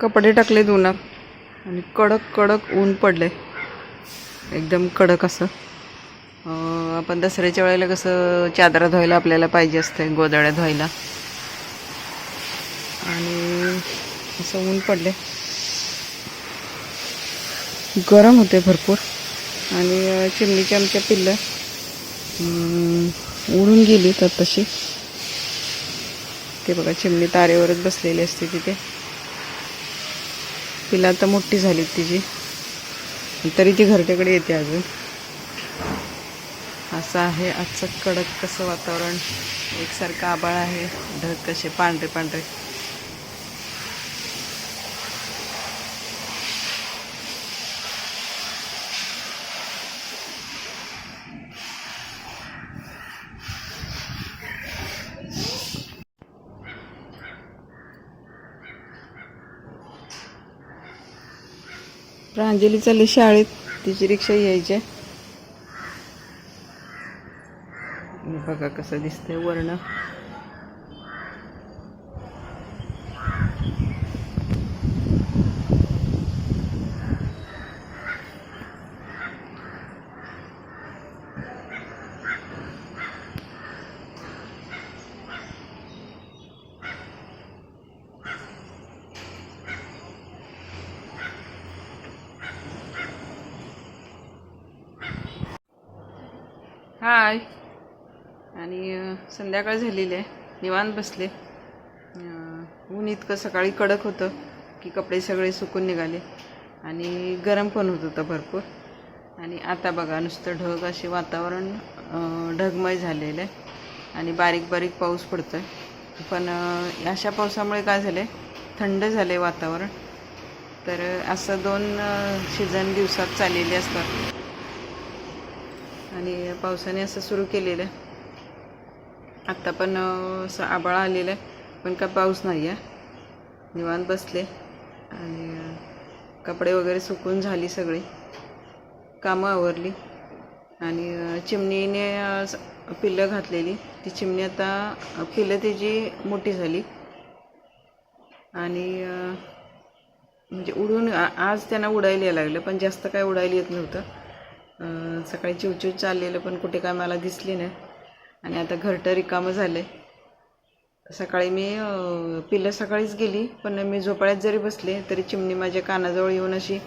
कपडे टाकले उन्हात आणि कडक कडक ऊन पडले एकदम कडक असं. आपण दसऱ्याच्या वेळेला कसं चादरा धुवायला आपल्याला पाहिजे असते गोदड्या धुवायला. आणि असं ऊन पडले गरम होते भरपूर. आणि चिमणीची आमच्या पिल्लं उडून गेली तर तशी. ते बघा चिमणी तारेवरच बसलेली असते तिथे. तिला आता मोठी झाली तिची. तरी ती घरट्याकडे येते अजून. असं आहे आजचं कडक कसं वातावरण. एकसारखं आबाळ आहे. ढग कसे पांढरे पांढरे प्रांजली चालली शाळेत तिची रिक्षा यायची. बघा कसं दिसतंय वर्ण. हाय. आणि संध्याकाळ झालेली आहे. निवांत बसले. ऊन इतकं सकाळी कडक होतं की कपडे सगळे सुकून निघाले. आणि गरम पण होत होतं भरपूर. आणि आता बघा नुसतं ढग असे वातावरण ढगमय झालेलं आहे. आणि बारीक बारीक पाऊस पडतो आहे पण अशा पावसामुळे काय झालं आहे थंड झालं आहे वातावरण. तर असं दोन सीझन दिवसात चाललेले असतात. आणि पावसाने असं सुरू केलेलं आहे. आत्ता पण असं आबाळ आलेलं आहे पण काय पाऊस नाही आहे. निवांत बसले आणि कपडे वगैरे सुकून झाली सगळी. कामं आवरली आणि चिमणीने पिल्लं घातलेली. ती चिमणी आता पिल्लं त्याची मोठी झाली. आणि म्हणजे उडून आज त्यांना उडायला यायला लागलं पण जास्त काय उडायला येत नव्हतं. सकाळी चिवचिव चाललेलं पण कुठे काय मला दिसली नाही. आणि आता घरटं रिकामं झालं आहे सकाळी मी पिलं पिल्लं सकाळीच गेली पण मी झोपाळ्यात जरी बसले तरी चिमणी माझ्या कानाजवळ येऊन अशी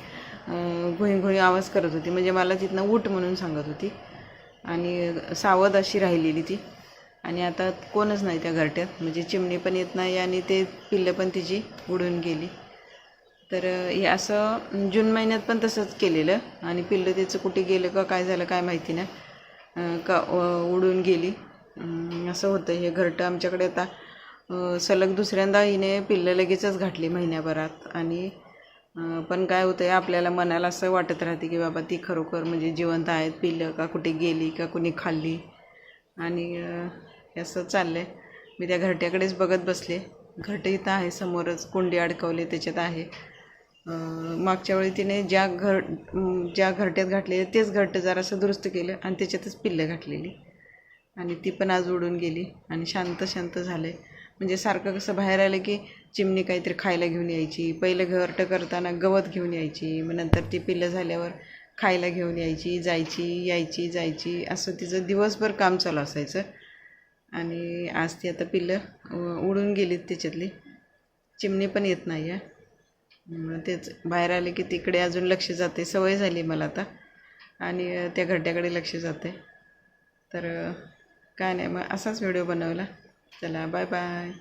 घुई घुई आवाज करत होती. म्हणजे मला तिथनं उठ म्हणून सांगत होती. आणि सावध अशी राहिलेली ती. आणि आता कोणच नाही त्या घरट्यात. म्हणजे चिमणी पण येत नाही आणि ते पिल्लं पण तिची उडून गेली. तर हे असं जून महिन्यात पण तसंच केलेलं. आणि पिल्लं त्याचं कुठे गेलं का काय झालं काय माहिती नाही. का उडून गेली. असं होतं. हे घरटं आमच्याकडे आता सलग दुसऱ्यांदा हिने पिल्लं लगेचच घातली महिन्याभरात. आणि पण काय होतं आहे आपल्याला मनाला असं वाटत राहते की बाबा ती खरोखर म्हणजे जिवंत आहेत पिल्लं का कुठे गेली का कुणी खाल्ली. आणि हे असं चाललं आहे मी त्या घरट्याकडेच बघत बसले. घरटं इथं आहे समोरच कुंडी अडकवले त्याच्यात आहे. मागच्या वेळी तिने ज्या घर ज्या घरट्यात घातलेले तेच घरटं जरासं दुरुस्त केलं आणि त्याच्यातच पिल्लं घातलेली. आणि ती पण आज उडून गेली आणि शांत शांत झालं आहे म्हणजे सारखं कसं बाहेर आलं की चिमणी काहीतरी खायला घेऊन यायची पहिलं घरटं करताना गवत घेऊन यायची मग नंतर ती पिल्लं झाल्यावर खायला घेऊन यायची जायची यायची जायची असं तिचं दिवसभर काम चालू असायचं. आणि आज ती आता पिल्लं उडून गेलीत त्याच्यातली. चिमणी पण येत नाही आहे तेच. बाहेर आले की तिकडे अजून लक्ष जाते. सवय झाली मला आता. आणि त्या घट्ट्याकडे लक्ष जाते. तर काय नाही. मग असाच व्हिडिओ बनवला. चला बाय बाय.